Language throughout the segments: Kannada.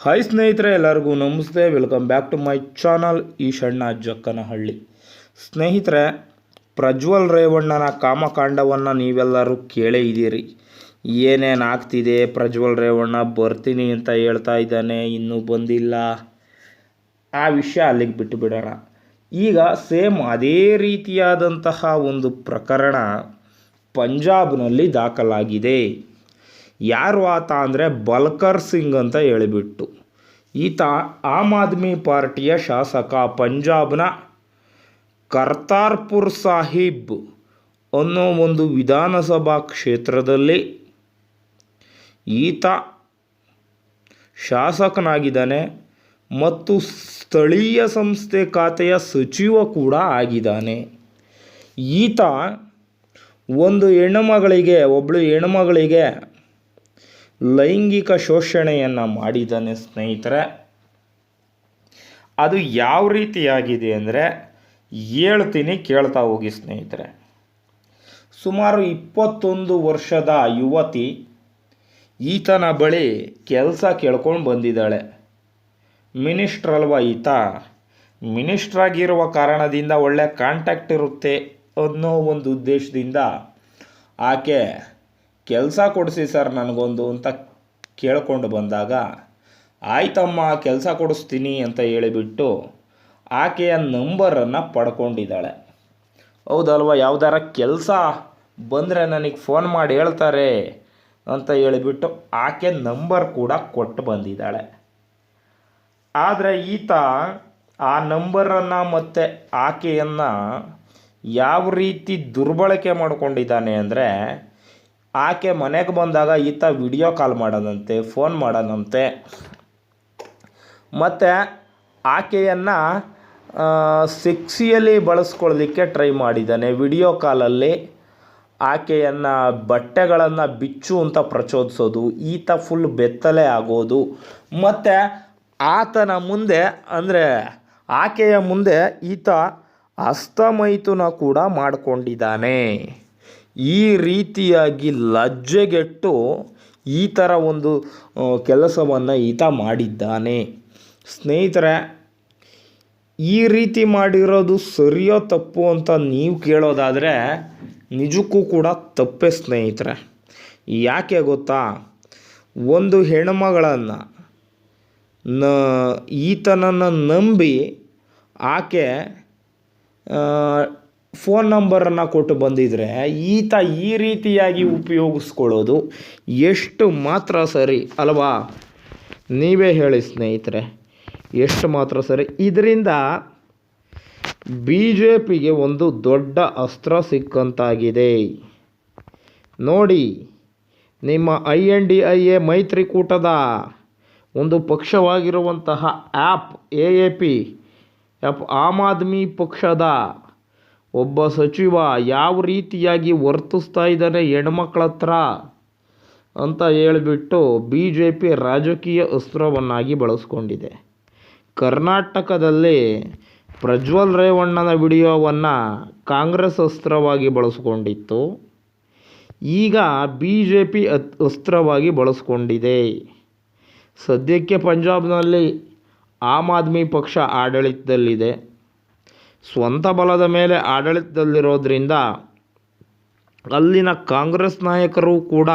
ಹಾಯ್ ಸ್ನೇಹಿತರೆ, ಎಲ್ಲರಿಗೂ ನಮಸ್ತೆ. Welcome back to my channel ಈ ಸಣ್ಣ ಜಕ್ಕನಹಳ್ಳಿ. ಸ್ನೇಹಿತರೆ, ಪ್ರಜ್ವಲ್ ರೇವಣ್ಣನ ಕಾಮಕಾಂಡವನ್ನು ನೀವೆಲ್ಲರೂ ಕೇಳೇ ಇದ್ದೀರಿ. ಏನೇನು ಆಗ್ತಿದೆ, ಪ್ರಜ್ವಲ್ ರೇವಣ್ಣ? ಬರ್ತೀನಿ ಅಂತ ಹೇಳ್ತಾ ಇದ್ದಾನೆ, ಇನ್ನೂ ಬಂದಿಲ್ಲ. ಆ ವಿಷಯ ಅಲ್ಲಿಗೆ ಬಿಟ್ಟು ಬಿಡೋಣ ಈಗ ಸೇಮ್ ಅದೇ ರೀತಿಯಾದಂತಹ ಒಂದು ಪ್ರಕರಣ ಪಂಜಾಬ್ನಲ್ಲಿ ದಾಖಲಾಗಿದೆ. ಯಾರು ಆತ ಅಂದರೆ ಬಲ್ಕರ್ ಸಿಂಗ್ ಅಂತ ಹೇಳಿಬಿಟ್ಟು. ಈತ ಆಮ್ ಆದ್ಮಿ ಪಾರ್ಟಿಯ ಶಾಸಕ, ಪಂಜಾಬ್ನ ಕರ್ತಾರ್ಪುರ್ ಸಾಹಿಬ್ ಅನ್ನೋ ಒಂದು ವಿಧಾನಸಭಾ ಕ್ಷೇತ್ರದಲ್ಲಿ ಈತ ಶಾಸಕನಾಗಿದ್ದಾನೆ ಮತ್ತು ಸ್ಥಳೀಯ ಸಂಸ್ಥೆ ಖಾತೆಯ ಸಚಿವ ಕೂಡ ಆಗಿದ್ದಾನೆ. ಈತ ಒಂದು ಹೆಣ್ಣುಮಗಳಿಗೆ ಒಬ್ಬಳು ಹೆಣ್ಣುಮಗಳಿಗೆ ಲೈಂಗಿಕ ಶೋಷಣೆಯನ್ನು ಮಾಡಿದ್ದಾನೆ ಸ್ನೇಹಿತರೆ. ಅದು ಯಾವ ರೀತಿಯಾಗಿದೆ ಅಂದರೆ ಹೇಳ್ತೀನಿ ಕೇಳ್ತಾ ಹೋಗಿ ಸ್ನೇಹಿತರೆ. ಸುಮಾರು ಇಪ್ಪತ್ತೊಂದು ವರ್ಷದ ಯುವತಿ ಈತನ ಬಳಿ ಕೆಲಸ ಕೇಳ್ಕೊಂಡು ಬಂದಿದ್ದಾಳೆ. ಮಿನಿಸ್ಟ್ರ್ ಅಲ್ವಾ ಈತ? ಮಿನಿಸ್ಟ್ರಾಗಿರುವ ಕಾರಣದಿಂದ ಒಳ್ಳೆ ಕಾಂಟ್ಯಾಕ್ಟ್ ಇರುತ್ತೆ ಅನ್ನೋ ಒಂದು ಉದ್ದೇಶದಿಂದ ಆಕೆ ಕೆಲಸ ಕೊಡಿಸಿ ಸರ್ ನನಗೊಂದು ಅಂತ ಕೇಳ್ಕೊಂಡು ಬಂದಾಗ, ಆಯ್ತಮ್ಮ, ಕೆಲಸ ಕೊಡಿಸ್ತೀನಿ ಅಂತ ಹೇಳಿಬಿಟ್ಟು ಆಕೆಯ ನಂಬರನ್ನು ಪಡ್ಕೊಂಡಿದ್ದಾಳೆ. ಹೌದಲ್ವ, ಯಾವ್ದಾರ ಕೆಲಸ ಬಂದರೆ ನನಗೆ ಫೋನ್ ಮಾಡಿ ಹೇಳ್ತಾರೆ ಅಂತ ಹೇಳಿಬಿಟ್ಟು ಆಕೆ ನಂಬರ್ ಕೂಡ ಕೊಟ್ಟು ಬಂದಿದ್ದಾಳೆ. ಆದರೆ ಈತ ಆ ನಂಬರನ್ನು ಮತ್ತು ಆಕೆಯನ್ನು ಯಾವ ರೀತಿ ದುರ್ಬಳಕೆ ಮಾಡಿಕೊಂಡಿದ್ದಾನೆ ಅಂದರೆ ಆಕೆ ಮನೆಗೆ ಬಂದಾಗ ಈತ ವಿಡಿಯೋ ಕಾಲ್ ಮಾಡೋದಂತೆ, ಫೋನ್ ಮಾಡೋದಂತೆ. ಮತ್ತು ಆಕೆಯನ್ನು ಸೆಕ್ಸಿಯಲ್ಲಿ ಬಳಸ್ಕೊಳ್ಳಲಿಕ್ಕೆ ಟ್ರೈ ಮಾಡಿದ್ದಾನೆ. ವಿಡಿಯೋ ಕಾಲಲ್ಲಿ ಆಕೆಯನ್ನು ಬಟ್ಟೆಗಳನ್ನು ಬಿಚ್ಚು ಅಂತ ಪ್ರಚೋದಿಸೋದು, ಈತ ಫುಲ್ ಬೆತ್ತಲೆ ಆಗೋದು. ಮತ್ತು ಆತನ ಮುಂದೆ, ಅಂದರೆ ಆಕೆಯ ಮುಂದೆ ಈತ ಅಸ್ತಮೈತುನ ಕೂಡ ಮಾಡಿಕೊಂಡಿದ್ದಾನೆ. ಈ ರೀತಿಯಾಗಿ ಲಜ್ಜೆಗೆಟ್ಟು ಈ ಥರ ಒಂದು ಕೆಲಸವನ್ನು ಈತ ಮಾಡಿದ್ದಾನೆ. ಸ್ನೇಹಿತರೆ, ಈ ರೀತಿ ಮಾಡಿರೋದು ಸರಿಯೋ ತಪ್ಪು ಅಂತ ನೀವು ಕೇಳೋದಾದರೆ ನಿಜಕ್ಕೂ ಕೂಡ ತಪ್ಪೇ ಸ್ನೇಹಿತರೆ. ಯಾಕೆ ಗೊತ್ತಾ? ಒಂದು ಹೆಣ್ಮಗಳನ್ನು ನ, ಈತನನ್ನು ನಂಬಿ ಆಕೆ ಫೋನ್ ನಂಬರನ್ನು ಕೊಟ್ಟು ಬಂದಿದ್ರೆ ಈತ ಈ ರೀತಿಯಾಗಿ ಉಪಯೋಗಿಸ್ಕೊಳ್ಳೋದು ಎಷ್ಟು ಮಾತ್ರ ಸರಿ ಅಲ್ವಾ? ನೀವೇ ಹೇಳಿ ಸ್ನೇಹಿತರೆ, ಎಷ್ಟು ಮಾತ್ರ ಸರಿ? ಇದರಿಂದ ಬಿ ಜೆ ಪಿಗೆ ಒಂದು ದೊಡ್ಡ ಅಸ್ತ್ರ ಸಿಕ್ಕಂತಾಗಿದೆ. ನೋಡಿ, ನಿಮ್ಮ I N D I A ಮೈತ್ರಿಕೂಟದ ಒಂದು ಪಕ್ಷವಾಗಿರುವಂತಹ AAP A A P, AAP Aam Aadmi ಪಕ್ಷದ ಒಬ್ಬ ಸಚಿವ ಯಾವ ರೀತಿಯಾಗಿ ವರ್ತಿಸ್ತಾ ಇದ್ದಾನೆ ಹೆಣ್ಮಕ್ಳ ಹತ್ರ ಅಂತ ಹೇಳಿಬಿಟ್ಟು ಬಿ ಜೆ ಪಿ ರಾಜಕೀಯ ಅಸ್ತ್ರವನ್ನಾಗಿ ಬಳಸ್ಕೊಂಡಿದೆ. ಕರ್ನಾಟಕದಲ್ಲಿ ಪ್ರಜ್ವಲ್ ರೇವಣ್ಣನ ವಿಡಿಯೋವನ್ನು ಕಾಂಗ್ರೆಸ್ ಅಸ್ತ್ರವಾಗಿ ಬಳಸ್ಕೊಂಡಿತ್ತು. ಈಗ ಬಿ ಜೆ ಪಿ ಅಸ್ತ್ರವಾಗಿ ಬಳಸ್ಕೊಂಡಿದೆ. ಸದ್ಯಕ್ಕೆ ಪಂಜಾಬ್ನಲ್ಲಿ ಆಮ್ ಆದ್ಮಿ ಪಕ್ಷ ಆಡಳಿತದಲ್ಲಿದೆ. ಸ್ವಂತ ಬಲದ ಮೇಲೆ ಆಡಳಿತದಲ್ಲಿರೋದ್ರಿಂದ ಅಲ್ಲಿನ ಕಾಂಗ್ರೆಸ್ ನಾಯಕರು ಕೂಡ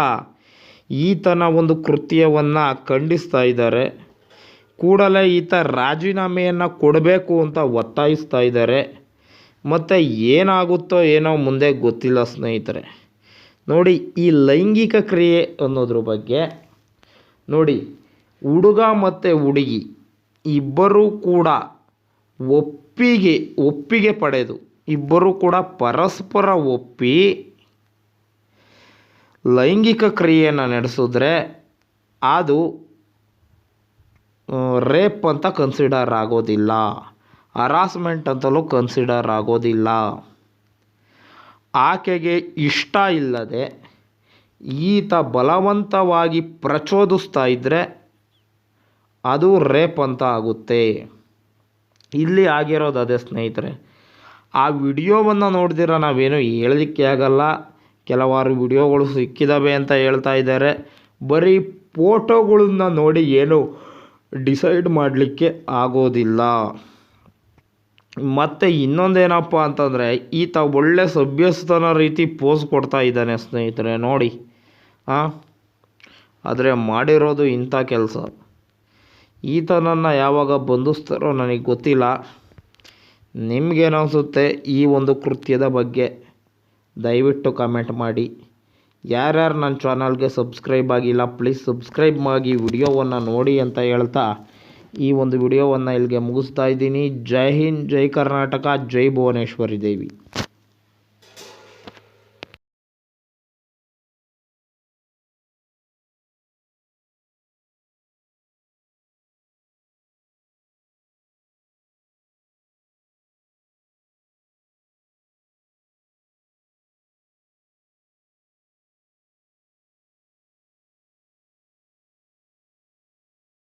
ಈತನ ಒಂದು ಕೃತ್ಯವನ್ನು ಖಂಡಿಸ್ತಾ ಇದ್ದಾರೆ. ಕೂಡಲೇ ಈತ ರಾಜೀನಾಮೆಯನ್ನು ಕೊಡಬೇಕು ಅಂತ ಒತ್ತಾಯಿಸ್ತಾ ಇದ್ದಾರೆ. ಮತ್ತು ಏನಾಗುತ್ತೋ ಏನೋ ಮುಂದೆ ಗೊತ್ತಿಲ್ಲ ಸ್ನೇಹಿತರೆ. ನೋಡಿ, ಈ ಲೈಂಗಿಕ ಕ್ರಿಯೆ ಅನ್ನೋದ್ರ ಬಗ್ಗೆ ನೋಡಿ, ಹುಡುಗ ಮತ್ತು ಹುಡುಗಿ ಇಬ್ಬರೂ ಕೂಡ ಒಪ್ಪಿಗೆ ಒಪ್ಪಿಗೆ ಪಡೆದು. ಇಬ್ಬರೂ ಕೂಡ ಪರಸ್ಪರ ಒಪ್ಪಿ ಲೈಂಗಿಕ ಕ್ರಿಯೆಯನ್ನು ನಡೆಸಿದ್ರೆ ಅದು ರೇಪ್ ಅಂತ ಕನ್ಸಿಡರ್ ಆಗೋದಿಲ್ಲ. ಹರಾಸ್ಮೆಂಟ್ ಅಂತಲೂ ಕನ್ಸಿಡರ್ ಆಗೋದಿಲ್ಲ. ಆಕೆಗೆ ಇಷ್ಟ ಇಲ್ಲದೆ ಈತ ಬಲವಂತವಾಗಿ ಪ್ರಚೋದಿಸ್ತಾ ಇದ್ದರೆ ಅದು ರೇಪ್ ಅಂತ ಆಗುತ್ತೆ. ಇಲ್ಲಿ ಆಗಿರೋದು ಅದೇ ಸ್ನೇಹಿತರೆ. ಆ ವಿಡಿಯೋವನ್ನು ನೋಡಿದಿರ ನಾವೇನು ಹೇಳಲಿಕ್ಕೆ ಆಗಲ್ಲ. ಕೆಲವಾರು ವಿಡಿಯೋಗಳು ಸಿಕ್ಕಿದ್ದಾವೆ ಅಂತ ಹೇಳ್ತಾ ಇದ್ದಾರೆ. ಬರೀ ಫೋಟೋಗಳನ್ನ ನೋಡಿ ಏನು ಡಿಸೈಡ್ ಮಾಡಲಿಕ್ಕೆ ಆಗೋದಿಲ್ಲ. ಮತ್ತು ಇನ್ನೊಂದೇನಪ್ಪ ಅಂತಂದರೆ, ಈತ ಒಳ್ಳೆ ಸಭ್ಯಸ್ತನ ರೀತಿ ಪೋಸ್ ಕೊಡ್ತಾ ಇದ್ದಾನೆ ಸ್ನೇಹಿತರೆ, ನೋಡಿ. ಹಾಂ ಆದರೆ ಮಾಡಿರೋದು ಇಂಥ ಕೆಲಸ. ಈತನನ್ನು ಯಾವಾಗ ಬಂಧಿಸ್ತಾರೋ ನನಗೆ ಗೊತ್ತಿಲ್ಲ. ನಿಮಗೇನನ್ಸುತ್ತೆ ಈ ಒಂದು ಕೃತ್ಯದ ಬಗ್ಗೆ ದಯವಿಟ್ಟು ಕಮೆಂಟ್ ಮಾಡಿ. ಯಾರ್ಯಾರು ನನ್ನ ಚಾನಲ್ಗೆ ಸಬ್ಸ್ಕ್ರೈಬ್ ಆಗಿಲ್ಲ ಪ್ಲೀಸ್ ಸಬ್ಸ್ಕ್ರೈಬ್ ಆಗಿ ವಿಡಿಯೋವನ್ನು ನೋಡಿ ಅಂತ ಹೇಳ್ತಾ ಈ ಒಂದು ವಿಡಿಯೋವನ್ನು ಇಲ್ಲಿಗೆ ಮುಗಿಸ್ತಾ ಇದ್ದೀನಿ. ಜೈ ಹಿಂದ್, ಜೈ ಕರ್ನಾಟಕ, ಜೈ ಭುವನೇಶ್ವರಿ ದೇವಿ.